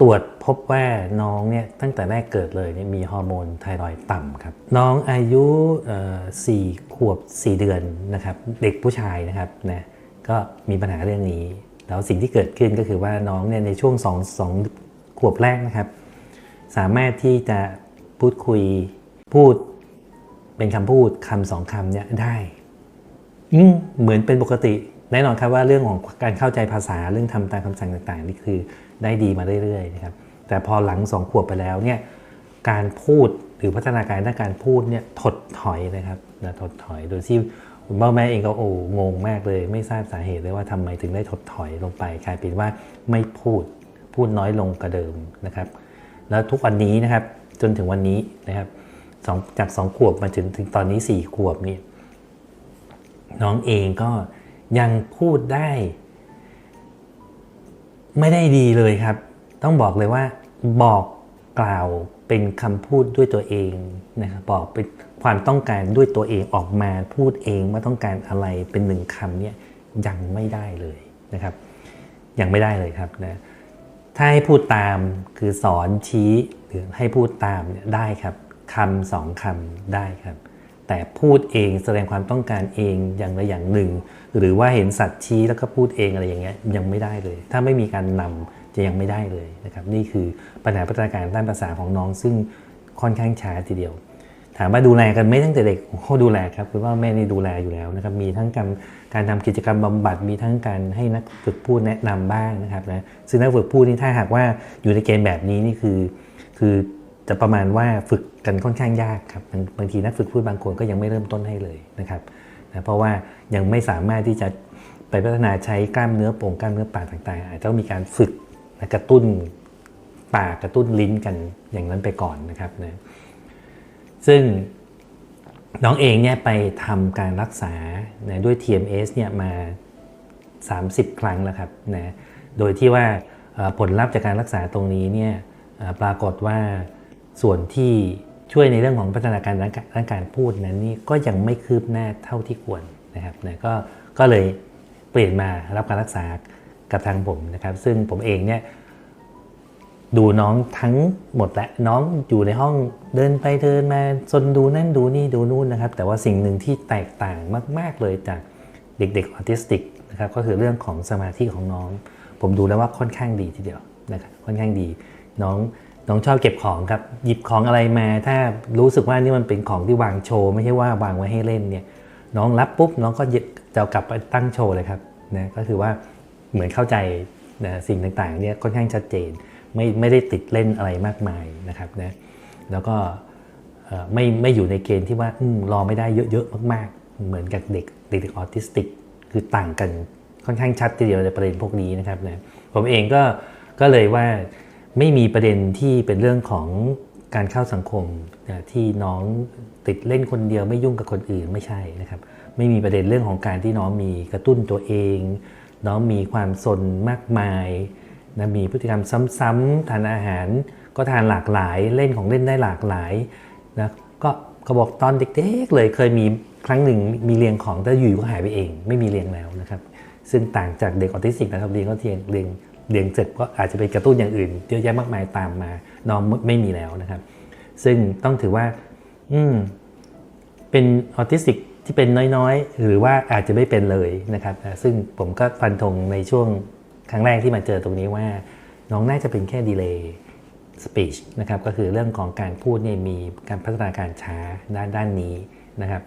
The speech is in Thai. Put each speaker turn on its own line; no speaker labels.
ตรวจพบว่าน้องเนี่ยตั้งแต่แรกเกิดเลยเนี่ยมีฮอร์โมนไทรอยต่ำครับ น้องอายุสี่ขวบ 4 เดือนนะครับเด็กผู้ชายนะครับนะก็มีปัญหาเรื่องนี้ แล้วสิ่งที่เกิดขึ้นก็คือว่าน้องเนี่ยในช่วง2 2ขวบแรกนะครับ สามารถที่จะพูดคุยพูดเป็นคำพูดคำสองคำเนี่ยได้เหมือนเป็นปกติ แน่นอนครับว่าเรื่องของการเข้าใจภาษาเรื่องทำตามคำสั่งต่างๆนี่คือได้ดีมาเรื่อยๆนะครับแต่พอหลังสองขวบไปแล้วเนี่ยการพูดหรือพัฒนาการด้านการพูดเนี่ยถดถอยนะครับนะถดถอยโดยที่คุณพ่อแม่เองก็โอ้งงมากเลย ไม่ทราบสาเหตุเลยว่าทำไมถึงได้ถดถอยลงไปกลายเป็นว่าไม่พูดพูดน้อยลงกว่าเดิมนะครับ แล้วทุกวันนี้นะครับจนถึงวันนี้นะครับจากสองขวบมาถึงถึงตอนนี้สี่ขวบนี่น้องเองก็ ยังพูดได้ ไม่ได้ดีเลยครับ ต้องบอกเลยว่าบอกกล่าวเป็นคำพูดด้วยตัวเองนะครับบอกเป็นความต้องการด้วยตัวเองออกมาพูดเองว่าต้องการอะไรเป็นหนึ่งคำเนี่ยยังไม่ได้เลยนะครับ ยังไม่ได้เลยครับนะถ้าให้พูดตามคือสอนชี้หรือให้พูดตามเนี่ยได้ครับคำสองคำได้ครับ แต่พูดเองแสดงความต้องการเองอย่างใดอย่างหนึ่ง หรือว่าเห็นสัตว์ชี้แล้วก็พูดเองอะไรอย่างเงี้ยยังไม่ได้เลย ถ้าไม่มีการนำจะยังไม่ได้เลยนะครับนี่คือปัญหาพัฒนาการด้านภาษาของน้องซึ่งค่อนข้างช้าทีเดียว ถามว่าดูแลกันไม่ตั้งแต่เด็กโอ้ดูแลครับคือว่าแม่นี่ดูแลอยู่แล้วนะครับมีทั้งการการทำกิจกรรมบำบัดมีทั้งการให้นักฝึกพูดแนะนำบ้างนะครับนะซึ่งนักฝึกพูดนี่ถ้าหากว่าอยู่ในเกณฑ์แบบนี้นี่คือ คือ จะประมาณว่าฝึกกันค่อนข้างยากครับบางบางทีนักฝึกพูดบางคนก็ยังไม่เริ่มต้นให้เลยนะครับนะเพราะว่ายังไม่สามารถที่จะไปพัฒนาใช้กล้ามเนื้อโป่งกล้ามเนื้อปากต่างๆอาจจะต้องมีการฝึกนะกระตุ้นปากกระตุ้นลิ้นกันอย่างนั้นไปก่อนนะครับนะซึ่งน้องเองเนี่ยไปทำการรักษานะด้วย TMS เนี่ยมา 30 ครั้งแล้วครับนะโดยที่ว่าผลลัพธ์จากการรักษาตรงนี้เนี่ยปรากฏว่า ส่วนที่ช่วยในเรื่องของพัฒนาการด้านการด้านการพูดนั้นนี่ก็ยังไม่คืบหน้าเท่าที่ควรนะครับนะก็ก็เลยเปลี่ยนมารับการรักษากับทางผมนะครับ ซึ่งผมเองเนี่ยดูน้องทั้งหมดและน้องอยู่ในห้องเดินไปเดินมาซนดูนั่นดูนี่ดูนู่นนะครับ แต่ว่าสิ่งหนึ่งที่แตกต่างมาก ๆ เลยจากเด็กๆออทิสติกนะครับก็คือเรื่องของสมาธิของน้อง ผมดูแล้วว่าค่อนข้างดีทีเดียวนะครับค่อนข้างดีน้อง น้องชอบเก็บของครับหยิบของอะไรมา ถ้ารู้สึกว่านี่มันเป็นของที่วางโชว์ไม่ใช่ว่าวางไว้ให้เล่นเนี่ยน้องรับปุ๊บน้องก็จะกลับไปตั้งโชว์เลยครับนะก็คือว่าเหมือนเข้าใจนะสิ่งต่างๆเนี่ยค่อนข้างชัดเจน ไม่ไม่ได้ติดเล่นอะไรมากมายนะครับนะแล้วก็ไม่ไม่อยู่ในเกณฑ์ที่ว่าอรอไม่ได้เยอะๆมากๆ เหมือนกับเด็กเด็กออทิสติก คือต่างกันค่อนข้างชัดทีเดียวในประเด็นพวกนี้นะครับนะผมเองก็ก็เลยว่า ไม่มีประเด็นที่เป็นเรื่องของการเข้าสังคมที่น้องติดเล่นคนเดียวไม่ยุ่งกับคนอื่นไม่ใช่นะครับ ไม่มีประเด็นเรื่องของการที่น้องมีกระตุ้นตัวเอง น้องมีความสนมากมายนะมีพฤติกรรมซ้ำๆทานอาหาร ก็ทานหลากหลายเล่นของเล่นได้หลากหลายนะก็ก็บอกตอนเด็กๆเลยเคยมีครั้งหนึ่งมีเรียงของแต่อยู่ก็หายไปเอง ไม่มีเรียงแล้วนะครับ ซึ่งต่างจากเด็กออทิสติกนะครับเรียงก็เทียงเรียง เรียงเสร็จก็อาจจะไปกระตุ้นอย่างอื่นเยอะแยะมากมายตามมาน้องไม่มีแล้วนะครับ ซึ่งต้องถือว่า อืมเป็นออทิสติกที่เป็นน้อยๆ หรือว่าอาจจะไม่เป็นเลยนะครับ ซึ่งผมก็ฟันธงในช่วงครั้งแรกที่มาเจอตรงนี้ว่า น้องน่าจะเป็นแค่ดีเลย์สปีชนะครับก็คือเรื่องของการพูดเนี่ยมีการพัฒนาการช้าด้านด้านนี้นะครับ